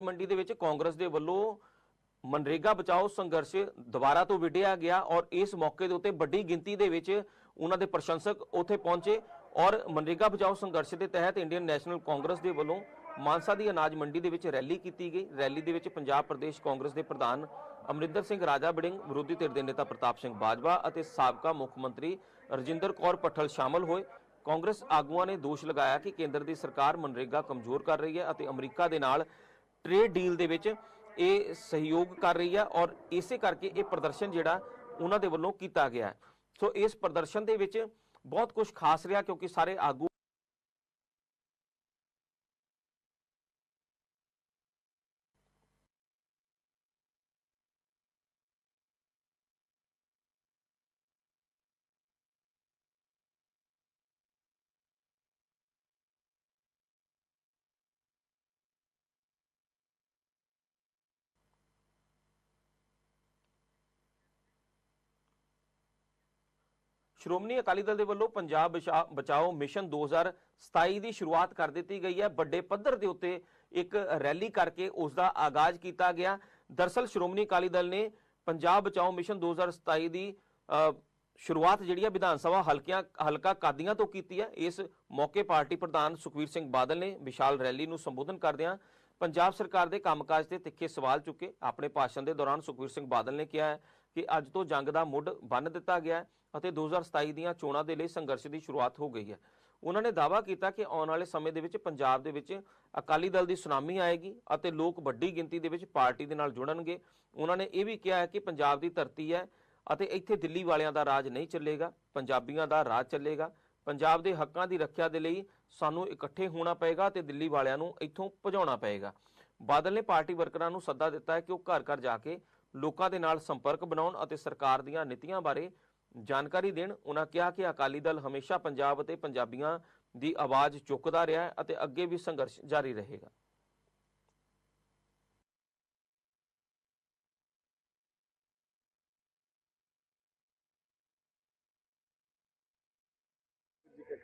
ਮੰਡੀ ਦੇ ਵਿੱਚ ਕਾਂਗਰਸ ਦੇ ਵੱਲੋਂ ਮਨਰੇਗਾ ਬਚਾਓ ਸੰਘਰਸ਼ ਦੁਬਾਰਾ ਤੋਂ ਵਿਢਿਆ ਗਿਆ ਔਰ ਇਸ ਮੌਕੇ ਦੇ ਉੱਤੇ ਵੱਡੀ ਗਿਣਤੀ ਦੇ ਵਿੱਚ ਉਹਨਾਂ ਦੇ ਪ੍ਰਸ਼ੰਸਕ ਉੱਥੇ ਪਹੁੰਚੇ ਔਰ ਮਨਰੇਗਾ ਬਚਾਓ ਸੰਘਰਸ਼ ਦੇ ਤਹਿਤ ਇੰਡੀਅਨ ਨੈਸ਼ਨਲ ਕਾਂਗਰਸ ਦੇ ਵੱਲੋਂ ਮਾਨਸਾ ਦੀ ਅਨਾਜ ਮੰਡੀ ਦੇ ਵਿੱਚ ਰੈਲੀ ਕੀਤੀ ਗਈ। ਰੈਲੀ ਦੇ ਵਿੱਚ ਪੰਜਾਬ ਪ੍ਰਦੇਸ਼ ਕਾਂਗਰਸ ਦੇ ਪ੍ਰਧਾਨ ਅਮਰਿੰਦਰ ਸਿੰਘ ਰਾਜਾ ਬੜਿੰਗ, ਵਿਰੋਧੀ ਧਿਰ ਦੇ ਨੇਤਾ ਪ੍ਰਤਾਪ ਸਿੰਘ ਬਾਜਵਾ ਅਤੇ ਸਾਬਕਾ ਮੁੱਖ ਮੰਤਰੀ ਰਜਿੰਦਰ ਕੌਰ ਪੱਠਲ ਸ਼ਾਮਲ ਹੋਏ। ਕਾਂਗਰਸ ਆਗੂਆਂ ਨੇ ਦੋਸ਼ ਲਗਾਇਆ ਕਿ ਕੇਂਦਰ ਦੀ ਸਰਕਾਰ ਮਨਰੇਗਾ ਕਮਜ਼ੋਰ ਕਰ ਰਹੀ ਹੈ ਅਤੇ ਅਮਰੀਕਾ ਦੇ ਨਾਲ ਟ੍ਰੇਡ ਡੀਲ ਦੇ ਵਿੱਚ ਇਹ ਸਹਿਯੋਗ ਕਰ ਰਹੀ ਹੈ ਔਰ ਇਸੇ ਕਰਕੇ ਇਹ ਪ੍ਰਦਰਸ਼ਨ ਜਿਹੜਾ ਉਹਨਾਂ ਦੇ ਵੱਲੋਂ ਕੀਤਾ ਗਿਆ ਸੋ ਇਸ ਪ੍ਰਦਰਸ਼ਨ ਦੇ ਵਿੱਚ ਬਹੁਤ ਕੁਝ ਖਾਸ ਰਿਹਾ ਕਿਉਂਕਿ ਸਾਰੇ ਆਗੂ ਸ਼੍ਰੋਮਣੀ ਅਕਾਲੀ ਦਲ ਦੇ ਵੱਲੋਂ ਪੰਜਾਬ ਬਚਾ- ਬਚਾਓ ਮਿਸ਼ਨ 2027 ਦੀ ਸ਼ੁਰੂਆਤ ਕਰ ਦਿੱਤੀ ਗਈ ਹੈ। ਵੱਡੇ ਪੱਧਰ ਦੇ ਉੱਤੇ ਇੱਕ ਰੈਲੀ ਕਰਕੇ ਉਸ ਦਾ ਆਗਾਜ਼ ਕੀਤਾ ਗਿਆ। ਦਰਸਲ ਸ਼੍ਰੋਮਣੀ ਅਕਾਲੀ ਦਲ ਨੇ ਪੰਜਾਬ ਬਚਾਓ ਮਿਸ਼ਨ 2027 ਦੀ ਸ਼ੁਰੂਆਤ ਜਿਹੜੀ ਹੈ ਵਿਧਾਨ ਸਭਾ ਹਲਕਿਆਂ, ਹਲਕਾ ਕਾਦੀਆਂ ਤੋਂ ਕੀਤੀ ਹੈ। ਇਸ ਮੌਕੇ ਪਾਰਟੀ ਪ੍ਰਧਾਨ ਸੁਖਵੀਰ ਸਿੰਘ ਬਾਦਲ ਨੇ ਵਿਸ਼ਾਲ ਰੈਲੀ ਨੂੰ ਸੰਬੋਧਨ ਕਰਦਿਆਂ ਪੰਜਾਬ ਸਰਕਾਰ ਦੇ ਕੰਮਕਾਜ ਤੇ ਤਿੱਖੇ ਸਵਾਲ ਚੁੱਕੇ। ਆਪਣੇ ਭਾਸ਼ਣ ਦੇ ਦੌਰਾਨ ਸੁਖਵੀਰ ਸਿੰਘ ਬਾਦਲ ਨੇ ਕਿਹਾ ਕਿ ਅੱਜ ਤੋਂ ਜੰਗ ਦਾ ਮੁੱਢ ਬੰਨ ਦਿੱਤਾ ਗਿਆ ਹੈ। ਅਤੇ 2027 ਦੀਆਂ ਚੋਣਾਂ ਦੇ ਲਈ ਸੰਘਰਸ਼ ਦੀ ਸ਼ੁਰੂਆਤ ਹੋ ਗਈ ਹੈ। ਉਹਨਾਂ ਨੇ ਦਾਅਵਾ ਕੀਤਾ ਕਿ ਆਉਣ ਵਾਲੇ ਸਮੇਂ ਦੇ ਵਿੱਚ ਪੰਜਾਬ ਦੇ ਵਿੱਚ ਅਕਾਲੀ ਦਲ ਦੀ ਸੁਨਾਮੀ ਆਏਗੀ ਅਤੇ ਲੋਕ ਵੱਡੀ ਗਿਣਤੀ ਦੇ ਵਿੱਚ ਪਾਰਟੀ ਦੇ ਨਾਲ ਜੁੜਨਗੇ। ਉਹਨਾਂ ਨੇ ਇਹ ਵੀ ਕਿਹਾ ਹੈ ਕਿ ਪੰਜਾਬ ਦੀ ਧਰਤੀ ਹੈ ਅਤੇ ਇੱਥੇ ਦਿੱਲੀ ਵਾਲਿਆਂ ਦਾ ਰਾਜ ਨਹੀਂ ਚੱਲੇਗਾ, ਪੰਜਾਬੀਆਂ ਦਾ ਰਾਜ ਚੱਲੇਗਾ। ਪੰਜਾਬ ਦੇ ਹੱਕਾਂ ਦੀ ਰੱਖਿਆ ਦੇ ਲਈ ਸਾਨੂੰ ਇਕੱਠੇ ਹੋਣਾ ਪਏਗਾ ਤੇ ਦਿੱਲੀ ਵਾਲਿਆਂ ਨੂੰ ਇੱਥੋਂ ਭਜਾਉਣਾ ਪਏਗਾ। ਬਾਦਲ ਨੇ ਪਾਰਟੀ ਵਰਕਰਾਂ ਨੂੰ ਸੱਦਾ ਦਿੱਤਾ ਹੈ ਕਿ ਉਹ ਘਰ ਘਰ ਜਾ ਕੇ ਲੋਕਾਂ ਦੇ ਨਾਲ ਸੰਪਰਕ ਬਣਾਉਣ ਅਤੇ ਸਰਕਾਰ ਦੀਆਂ ਨੀਤੀਆਂ ਬਾਰੇ ਜਾਣਕਾਰੀ ਦੇਣ ਉਹਨਾਂ ਕਿਹਾ ਕਿ ਅਕਾਲੀ ਦਲ ਹਮੇਸ਼ਾ ਪੰਜਾਬ ਅਤੇ ਪੰਜਾਬੀਆਂ ਦੀ ਆਵਾਜ਼ ਚੁੱਕਦਾ ਰਿਹਾ ਹੈ ਅਤੇ ਅੱਗੇ ਵੀ ਸੰਘਰਸ਼ ਜਾਰੀ ਰਹੇਗਾ।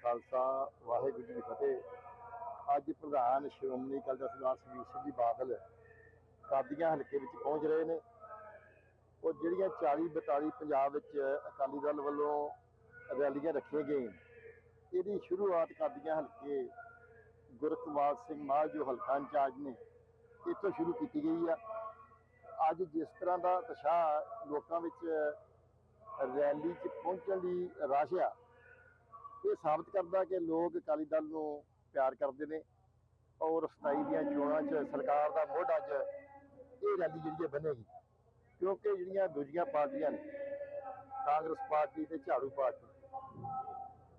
ਖਾਲਸਾ, ਵਾਹਿਗੁਰੂ ਜੀ ਕੀ ਫਤਿਹ। ਅੱਜ ਪ੍ਰਧਾਨ ਸ਼੍ਰੋਮਣੀ ਅਕਾਲੀ ਦਲ ਸਰਦਾਰ ਸੁਖਬੀਰ ਸਿੰਘ ਜੀ ਬਾਦਲ ਕਾਦੀਆਂ ਹਲਕੇ ਵਿੱਚ ਪਹੁੰਚ ਰਹੇ ਨੇ? ਉਹ ਜਿਹੜੀਆਂ 40 42 ਪੰਜਾਬ ਵਿੱਚ ਅਕਾਲੀ ਦਲ ਵੱਲੋਂ ਰੈਲੀਆਂ ਰੱਖੀਆਂ ਗਈਆਂ, ਇਹਦੀ ਸ਼ੁਰੂਆਤ ਕਰਦੀਆਂ ਹਲਕੇ ਗੁਰਕਮਾਲ ਸਿੰਘ ਮਾਲ, ਜੋ ਹਲਕਾ ਇੰਚਾਰਜ ਨੇ, ਇੱਥੋਂ ਸ਼ੁਰੂ ਕੀਤੀ ਗਈ ਆ। ਅੱਜ ਜਿਸ ਤਰ੍ਹਾਂ ਦਾ ਉਤਸ਼ਾਹ ਲੋਕਾਂ ਵਿੱਚ ਰੈਲੀ 'ਚ ਪਹੁੰਚਣ ਦੀ ਰਸ਼ ਆ, ਇਹ ਸਾਬਤ ਕਰਦਾ ਕਿ ਲੋਕ ਅਕਾਲੀ ਦਲ ਨੂੰ ਪਿਆਰ ਕਰਦੇ ਨੇ ਔਰ 27 ਦੀਆਂ ਚੋਣਾਂ 'ਚ ਸਰਕਾਰ ਦਾ ਮੋਢ ਅੱਜ ਇਹ ਰੈਲੀ ਜਿਹੜੀ ਹੈ ਬਣੇਗੀ। ਕਿਉਂਕਿ ਜਿਹੜੀਆਂ ਦੂਜੀਆਂ ਪਾਰਟੀਆਂ ਨੇ, ਕਾਂਗਰਸ ਪਾਰਟੀ ਤੇ ਝਾੜੂ ਪਾਰਟੀ,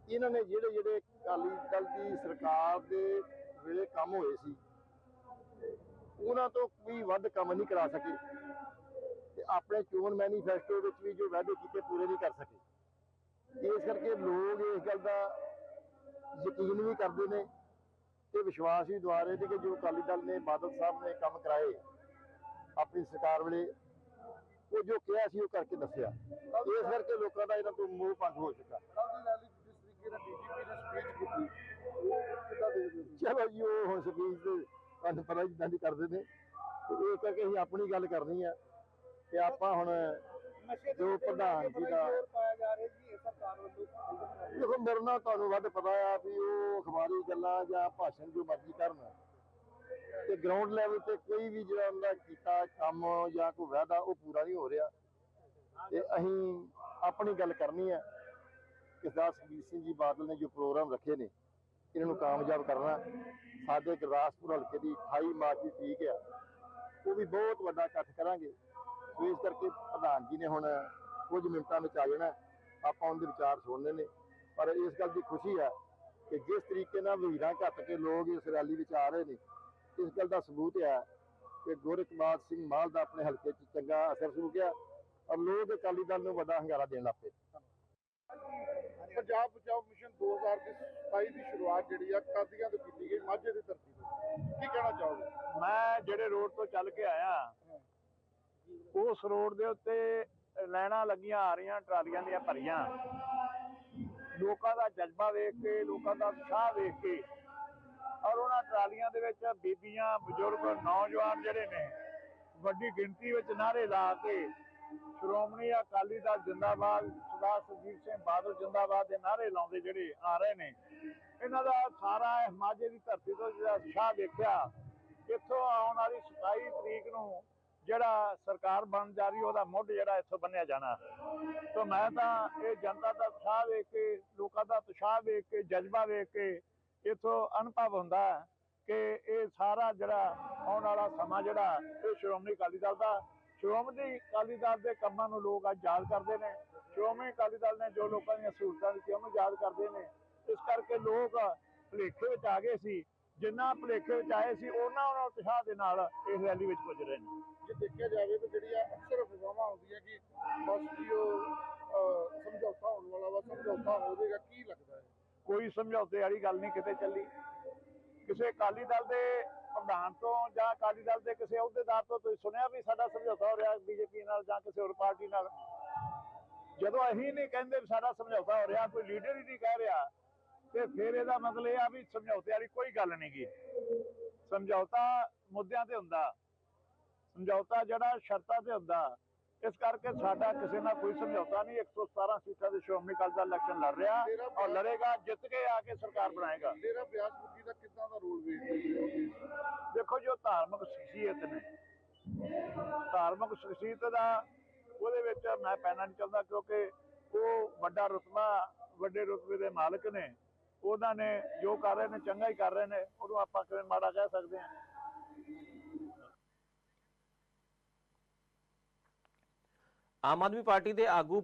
ਇਹਨਾਂ ਨੇ ਜਿਹੜੇ ਜਿਹੜੇ ਅਕਾਲੀ ਦਲ ਦੀ ਸਰਕਾਰ ਦੇ ਵੇਲੇ ਕੰਮ ਹੋਏ ਸੀ, ਉਹਨਾਂ ਤੋਂ ਕੋਈ ਵੱਧ ਕੰਮ ਨਹੀਂ ਕਰਾ ਸਕੇ ਤੇ ਆਪਣੇ ਚੋਣ ਮੈਨੀਫੈਸਟੋ ਵਿੱਚ ਵੀ ਜੋ ਵਾਅਦੇ ਕੀਤੇ ਪੂਰੇ ਨਹੀਂ ਕਰ ਸਕੇ। ਇਸ ਕਰਕੇ ਲੋਕ ਇਸ ਗੱਲ ਦਾ ਯਕੀਨ ਵੀ ਕਰਦੇ ਨੇ ਤੇ ਵਿਸ਼ਵਾਸ ਵੀ ਦਵਾ ਰਹੇ ਨੇ ਕਿ ਜੋ ਅਕਾਲੀ ਦਲ ਨੇ ਬਾਦਲ ਸਾਹਿਬ ਨੇ ਕੰਮ ਕਰਾਏ, ਆਪਣੀ ਸਰਕਾਰ ਵੇਲੇ ਉਹ ਜੋ ਕਿਹਾ ਸੀ ਉਹ ਕਰਕੇ ਦੱਸਿਆ। ਇਸ ਕਰਕੇ ਲੋਕਾਂ ਦਾ ਇਹਨਾਂ ਤੋਂ ਮੋਹ ਭੰਗ ਹੋ ਚੁੱਕਾ। ਚਲੋ ਜੀ ਉਹ ਹੁਣ ਸਪੀਚ ਤੇ ਪਤਾ ਜਿੱਦਾਂ ਦੀ ਕਰਦੇ ਨੇ। ਇਹ ਕਰਕੇ ਅਸੀਂ ਆਪਣੀ ਗੱਲ ਕਰਨੀ ਆ ਤੇ ਆਪਾਂ ਹੁਣ ਜੋ ਪ੍ਰਧਾਨ ਜੀ ਦਾ ਦੇਖੋ ਮੇਰੇ ਨਾਲ ਤੁਹਾਨੂੰ ਵੱਧ ਪਤਾ ਆ ਵੀ ਉਹ ਅਖਬਾਰੀ ਗੱਲਾਂ ਜਾਂ ਭਾਸ਼ਣ ਜੋ ਮਰਜ਼ੀ ਕਰਨ। ਤੇ ਗਰਾਊਂਡ ਲੈਵਲ ਤੇ ਕੋਈ ਵੀ ਜਿਹੜਾ ਉਹਨਾਂ ਦਾ ਕੀਤਾ ਕੰਮ ਜਾਂ ਕੋਈ ਵਾਅਦਾ, ਉਹ ਪੂਰਾ ਨਹੀਂ ਹੋ ਰਿਹਾ। ਤੇ ਅਸੀਂ ਆਪਣੀ ਗੱਲ ਕਰਨੀ ਹੈ ਕਿ ਸਰਦਾਰ ਸੁਖਬੀਰ ਸਿੰਘ ਜੀ ਬਾਦਲ ਨੇ ਜੋ ਪ੍ਰੋਗਰਾਮ ਰੱਖੇ ਨੇ, ਇਹਨਾਂ ਨੂੰ ਕਾਮਯਾਬ ਕਰਨਾ। ਸਾਡੇ ਗੁਰਦਾਸਪੁਰ ਹਲਕੇ ਦੀ 28 ਮਾਰਚ ਦੀ ਤਰੀਕ ਹੈ, ਉਹ ਵੀ ਬਹੁਤ ਵੱਡਾ ਇਕੱਠ ਕਰਾਂਗੇ। ਇਸ ਕਰਕੇ ਪ੍ਰਧਾਨ ਜੀ ਨੇ ਹੁਣ ਕੁਝ ਮਿੰਟਾਂ ਵਿੱਚ ਆ ਜਾਣਾ, ਆਪਾਂ ਉਹਦੇ ਵਿਚਾਰ ਸੁਣਨੇ ਨੇ। ਪਰ ਇਸ ਗੱਲ ਦੀ ਖੁਸ਼ੀ ਹੈ ਕਿ ਜਿਸ ਤਰੀਕੇ ਨਾਲ ਵੀਰਾਂ ਘੱਟ ਕੇ ਲੋਕ ਇਸ ਰੈਲੀ ਵਿੱਚ ਆ ਰਹੇ ਨੇ ਇਸ ਗੱਲ ਦਾ ਸਬੂਤ ਹੈ ਕਿ ਗੁਰਇਕਬਾਲ ਸਿੰਘ ਮਾਲ ਦਾ ਆਪਣੇ ਹਲਕੇ 'ਚ ਚੰਗਾ ਅਸਰ ਸ਼ੁਰੂ ਗਿਆ। ਔਰ ਲੋਕ ਅਕਾਲੀ ਦਲ ਨੂੰ ਵੱਡਾ ਹੰਗਾਰਾ ਦੇਣ ਲੱਗ ਪਏ। ਪੰਜਾਬ ਬਚਾਓ ਮਿਸ਼ਨ 2027 ਦੀ ਸ਼ੁਰੂਆਤ ਜਿਹੜੀ ਆ ਕਾਦੀਆਂ ਤੋਂ ਕੀਤੀ ਗਈ ਮਾਝੇ ਦੀ ਧਰਤੀ ਤੋਂ। ਕੀ ਕਹਿਣਾ ਚਾਹੋਗੇ? ਮੈਂ ਜਿਹੜੇ ਰੋਡ ਤੋਂ ਚੱਲ ਕੇ ਆਇਆ ਉਸ ਰੋਡ ਦੇ ਉੱਤੇ ਲਾਈਨਾਂ ਲੱਗੀਆਂ ਆ ਰਹੀਆਂ ਟਰਾਲੀਆਂ ਦੀਆਂ ਭਰੀਆਂ। ਲੋਕਾਂ ਦਾ ਜਜ਼ਬਾ ਵੇਖ ਕੇ ਲੋਕਾਂ ਦਾ ਉਤਸ਼ਾਹ ਵੇਖ ਕੇ ਔਰ ਉਹਨਾਂ ਟਰਾਲੀਆਂ ਦੇ ਵਿੱਚ ਬੀਬੀਆਂ, ਬਜ਼ੁਰਗ, ਨੌਜਵਾਨ ਜਿਹੜੇ ਨੇ, ਵੱਡੀ ਗਿਣਤੀ ਵਿੱਚ ਨਾਰੇ ਲਾ ਕੇ ਸ਼੍ਰੋਮਣੀ ਅਕਾਲੀ ਦਲ ਜਿੰਦਾਬਾਦ ਸਰਦਾਰ ਸੁਖਬੀਰ ਸਿੰਘ ਬਾਦਲ ਜਿੰਦਾਬਾਦ ਦੇ ਨਾਰੇ ਲਾਉਂਦੇ ਜਿਹੜੇ ਆ ਰਹੇ ਨੇ। ਇਹਨਾਂ ਦਾ ਸਾਰਾ ਮਾਝੇ ਦੀ ਧਰਤੀ ਤੋਂ ਜਿਹੜਾ ਉਤਸ਼ਾਹ ਦੇਖਿਆ, ਇੱਥੋਂ ਆਉਣ ਵਾਲੀ 27 ਤਰੀਕ ਨੂੰ ਜਿਹੜਾ ਸਰਕਾਰ ਬਣ ਜਾ ਰਹੀ, ਉਹਦਾ ਮੁੱਢ ਜਿਹੜਾ ਇੱਥੋਂ ਬੰਨਿਆ ਜਾਣਾ। ਤਾਂ ਮੈਂ ਤਾਂ ਇਹ ਜਨਤਾ ਦਾ ਉਤਸ਼ਾਹ ਵੇਖ ਕੇ, ਲੋਕਾਂ ਦਾ ਉਤਸ਼ਾਹ ਵੇਖ ਕੇ, ਜਜ਼ਬਾ ਵੇਖ ਕੇ ਇੱਥੋਂ ਅਨੁਭਵ ਹੁੰਦਾ ਹੈ ਕਿ ਇਹ ਸਾਰਾ ਜਿਹੜਾ ਆਉਣ ਵਾਲਾ ਸਮਾਂ ਜਿਹੜਾ, ਇਹ ਸ਼੍ਰੋਮਣੀ ਅਕਾਲੀ ਦਲ ਦਾ, ਸ਼੍ਰੋਮਣੀ ਅਕਾਲੀ ਦਲ ਦੇ ਕੰਮਾਂ ਨੂੰ ਲੋਕ ਅੱਜ ਯਾਦ ਕਰਦੇ ਨੇ। ਸ਼੍ਰੋਮਣੀ ਅਕਾਲੀ ਦਲ ਨੇ ਜੋ ਲੋਕਾਂ ਦੀਆਂ ਸਹੂਲਤਾਂ ਦਿੱਤੀਆਂ, ਉਹਨੂੰ ਯਾਦ ਕਰਦੇ ਨੇ। ਇਸ ਕਰਕੇ ਲੋਕ ਭੁਲੇਖੇ ਵਿੱਚ ਆ ਗਏ ਸੀ। ਜਿੰਨਾ ਭੁਲੇਖੇ ਵਿੱਚ ਆਏ ਸੀ, ਉਹਨਾਂ ਉਹਨਾਂ ਉਤਸ਼ਾਹ ਦੇ ਨਾਲ ਇਸ ਰੈਲੀ ਵਿੱਚ ਪੁੱਜ ਰਹੇ ਨੇ। ਜੇ ਦੇਖਿਆ ਜਾਵੇ ਤਾਂ ਜਿਹੜੀਆਂ ਅਕਸਰ ਅਫਵਾਹਾਂ ਹੁੰਦੀਆਂ ਕਿ ਬਸ ਜੀ ਉਹ ਸਮਝੌਤਾ ਹੋਣ ਵਾਲਾ ਵਾ, ਸਮਝੌਤਾ ਹੋ ਜਾਏਗਾ। ਸਮਝੌਤੇ ਵਾਲੀ ਗੱਲ ਨਹੀਂ ਕਿਤੇ ਚੱਲੀ। ਕਿਸੇ ਅਕਾਲੀ ਦਲ ਦੇ ਪ੍ਰਧਾਨ ਤੋਂ ਜਾਂ ਅਕਾਲੀ ਦਲ ਦੇ ਕਿਸੇ ਅਹੁਦੇਦਾਰ ਤੋਂ ਤੁਸੀਂ ਸੁਣਿਆ ਵੀ ਸਾਡਾ ਸਮਝੌਤਾ ਹੋ ਰਿਹਾ ਬੀਜੇਪੀ ਨਾਲ ਜਾਂ ਕਿਸੇ ਹੋਰ ਪਾਰਟੀ ਨਾਲ? ਜਦੋਂ ਅਸੀਂ ਨਹੀਂ ਕਹਿੰਦੇ ਵੀ ਸਾਡਾ ਸਮਝੌਤਾ ਹੋ ਰਿਹਾ, ਕੋਈ ਲੀਡਰ ਹੀ ਨਹੀਂ ਕਹਿ ਰਿਹਾ, ਤੇ ਫਿਰ ਇਹਦਾ ਮਤਲਬ ਇਹ ਆ ਵੀ ਸਮਝੌਤੇ ਵਾਲੀ ਕੋਈ ਗੱਲ ਨਹੀਂ ਗੀ। ਸਮਝੌਤਾ ਮੁੱਦਿਆਂ ਤੇ ਹੁੰਦਾ। ਸਮਝੌਤਾ ਜਿਹੜਾ ਸ਼ਰਤਾਂ ਤੇ ਹੁੰਦਾ ਇਸ ਕਰਕੇ ਸਾਡਾ ਕਿਸੇ ਨਾਲ ਕੋਈ ਸਮਝੌਤਾ ਨਹੀਂ 117 ਸੀਟਾਂ ਦੇ ਸ਼੍ਰੋਮਣੀ ਅਕਾਲੀ ਦਲ ਇਲੈਕਸ਼ਨ ਲੜ ਰਿਹਾ ਤੇਰਾ ਔਰ ਲੜੇਗਾ ਜਿੱਤ ਕੇ ਆ ਕੇ ਸਰਕਾਰ ਬਣਾਏਗਾ। ਡੇਰਾ ਬਿਆਸ ਮੁਖੀ ਦਾ ਕਿੱਦਾਂ ਦਾ ਰੋਲ ਵੇਖਦੇ ਦੇਖੋ ਜੋ ਧਾਰਮਿਕ ਸ਼ਖਸੀਅਤ ਨੇ। ਧਾਰਮਿਕ ਸ਼ਖਸੀਅਤ ਦਾ ਉਹਦੇ ਵਿੱਚ ਮੈਂ ਪੈਣਾ ਨਹੀਂ ਚਾਹੁੰਦਾ ਕਿਉਂਕਿ ਉਹ ਵੱਡਾ ਰੁਤਬਾ ਵੱਡੇ ਰੁਤਬੇ ਦੇ ਮਾਲਕ ਨੇ। ਉਹਨਾਂ ਨੇ ਜੋ ਕਰ ਰਹੇ ਨੇ ਚੰਗਾ ਹੀ ਕਰ ਰਹੇ ਨੇ। ਉਹਨੂੰ ਆਪਾਂ ਕਿਵੇਂ ਮਾੜਾ ਕਹਿ ਸਕਦੇ ਹਾਂ? ਆਮ ਆਦਮੀ ਪਾਰਟੀ ਦੇ ਆਗੂ